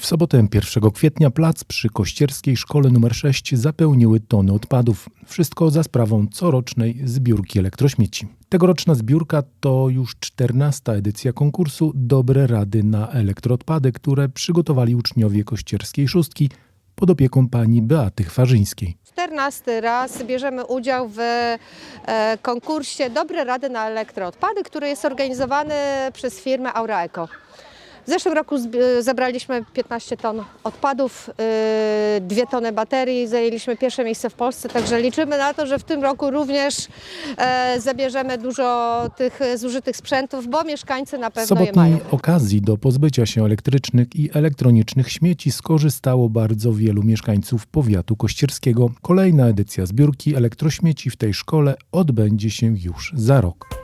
W sobotę 1 kwietnia plac przy Kościerskiej Szkole nr 6 zapełniły tony odpadów. Wszystko za sprawą corocznej zbiórki elektrośmieci. Tegoroczna zbiórka to już 14. edycja konkursu Dobre Rady na elektroodpady, które przygotowali uczniowie Kościerskiej Szóstki pod opieką pani Beaty Chwarzyńskiej. 14 raz bierzemy udział w e, konkursie Dobre Rady na elektroodpady, który jest organizowany przez firmę Auraeco. W zeszłym roku zebraliśmy 15 ton odpadów, y, 2 tony baterii, zajęliśmy pierwsze miejsce w Polsce, także liczymy na to, że w tym roku również e, zabierzemy dużo tych zużytych sprzętów, bo mieszkańcy na pewno je mają. sobotniej okazji do pozbycia się elektrycznych i elektronicznych śmieci skorzystało bardzo wielu mieszkańców powiatu kościerskiego. Kolejna edycja zbiórki elektrośmieci w tej szkole odbędzie się już za rok.